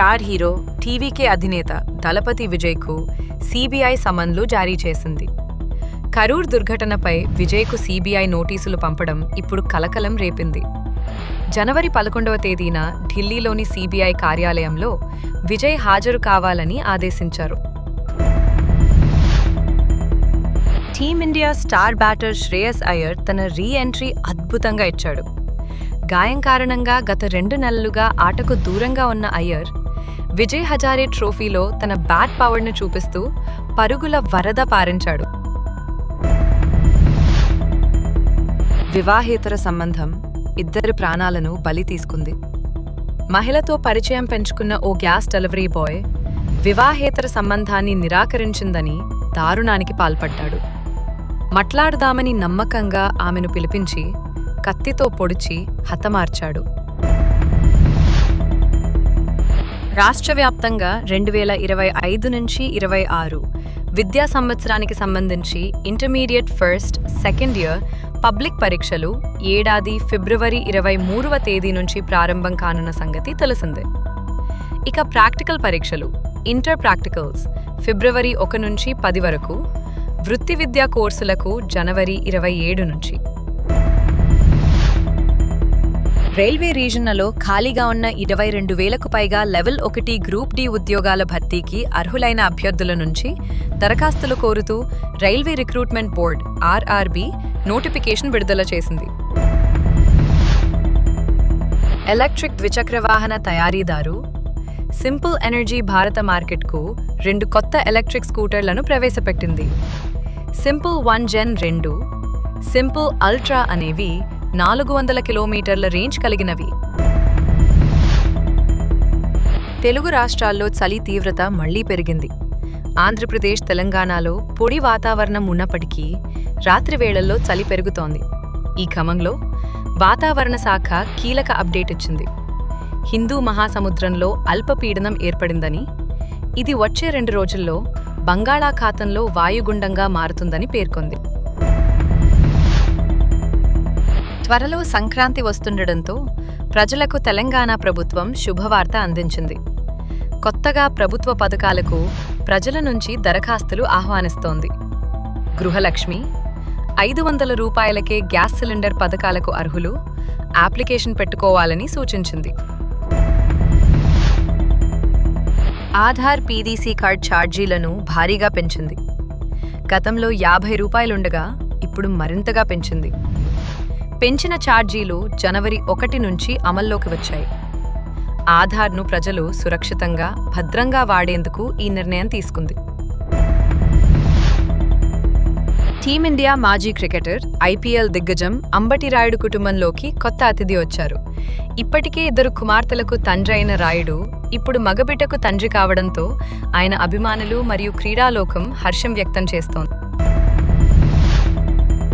Star hero TVK అధినేత దళపతి విజయ్కు CBI సమన్లు జారీ చేసింది. కరూర్ దుర్ఘటనపై విజయ్కు సీబీఐ నోటీసులు పంపడం ఇప్పుడు కలకలం రేపింది. జనవరి పదకొండవ తేదీన ఢిల్లీలోని సీబీఐ కార్యాలయంలో విజయ్ హాజరు కావాలని ఆదేశించారు. Team India star batter Shreyas Iyer తన రీ ఎంట్రీ అద్భుతంగా ఇచ్చాడు. గాయం కారణంగా గత రెండు నెలలుగా ఆటకు దూరంగా ఉన్న అయ్యర్ విజయ్ హజారే ట్రోఫీలో తన బ్యాట్ పవర్ను చూపిస్తూ పరుగుల వరద పారించాడు. వివాహేతర సంబంధం ఇద్దరి ప్రాణాలను బలి తీసుకుంది. మహిళతో పరిచయం పెంచుకున్న ఓ గ్యాస్ డెలివరీ బాయ్ వివాహేతర సంబంధాన్ని నిరాకరించిందని దారుణానికి పాల్పడ్డాడు. మట్లాడదామని నమ్మకంగా ఆమెను పిలిపించి కత్తితో పొడిచి హతమార్చాడు. రాష్ట్ర వ్యాప్తంగా రెండు వేల ఇరవై ఐదు నుంచి ఇరవై ఆరు విద్యా సంవత్సరానికి సంబంధించి intermediate first second year public పరీక్షలు ఏడాది ఫిబ్రవరి ఇరవై మూడవ తేదీ నుంచి ప్రారంభం కానున్న సంగతి తెలిసిందే. ఇక ప్రాక్టికల్ పరీక్షలు ఇంటర్ ప్రాక్టికల్స్ ఫిబ్రవరి ఒక నుంచి పది వరకు వృత్తి విద్యా కోర్సులకు జనవరి ఇరవై ఏడు నుంచి. రైల్వే రీజన్లలో ఖాళీగా ఉన్న ఇరవై రెండు వేలకు పైగా లెవెల్ ఒకటి గ్రూప్ డి ఉద్యోగాల భర్తీకి అర్హులైన అభ్యర్థుల నుంచి దరఖాస్తులు కోరుతూ railway recruitment board RRB notification విడుదల చేసింది. ఎలక్ట్రిక్ ద్విచక్ర వాహన తయారీదారు సింపుల్ ఎనర్జీ భారత మార్కెట్కు రెండు కొత్త ఎలక్ట్రిక్ స్కూటర్లను ప్రవేశపెట్టింది. సింపుల్ వన్ జెన్ రెండు సింపుల్ అల్ట్రా అనేవి నాలుగు వందల కిలోమీటర్ల రేంజ్ కలిగినవి. తెలుగు రాష్ట్రాల్లో చలి తీవ్రత మళ్ళీ పెరిగింది. ఆంధ్రప్రదేశ్ తెలంగాణలో పొడి వాతావరణం ఉన్నప్పటికీ రాత్రి వేళల్లో చలి పెరుగుతోంది. ఈ క్రమంలో వాతావరణ శాఖ కీలక అప్డేట్ ఇచ్చింది. హిందూ మహాసముద్రంలో అల్పపీడనం ఏర్పడిందని ఇది వచ్చే రెండు రోజుల్లో బంగాళాఖాతంలో వాయుగుండంగా మారుతుందని పేర్కొంది. త్వరలో సంక్రాంతి వస్తుండటంతో ప్రజలకు తెలంగాణ ప్రభుత్వం శుభవార్త అందించింది. కొత్తగా ప్రభుత్వ పథకాలకు ప్రజల నుంచి దరఖాస్తులు ఆహ్వానిస్తోంది. గృహలక్ష్మి ఐదు వందల రూపాయలకే గ్యాస్ సిలిండర్ పథకాలకు అర్హులు అప్లికేషన్ పెట్టుకోవాలని సూచించింది. ఆధార్ పీడీసీ కార్డ్ ఛార్జీలను భారీగా పెంచింది. గతంలో యాభై రూపాయలుండగా ఇప్పుడు మరింతగా పెంచింది. పెంచిన ఛార్జీలు జనవరి ఒకటి నుంచి అమల్లోకి వచ్చాయి. ఆధార్ను ప్రజలు సురక్షితంగా భద్రంగా వాడేందుకు ఈ నిర్ణయం తీసుకుంది. టీమిండియా మాజీ క్రికెటర్ ఐపీఎల్ దిగ్గజం అంబటి రాయుడు కుటుంబంలోకి కొత్త అతిథి వచ్చారు. ఇప్పటికే ఇద్దరు కుమార్తెలకు తండ్రి అయిన రాయుడు ఇప్పుడు మగబిడ్డకు తండ్రి కావడంతో ఆయన అభిమానులు మరియు క్రీడాలోకం హర్షం వ్యక్తం చేస్తోంది.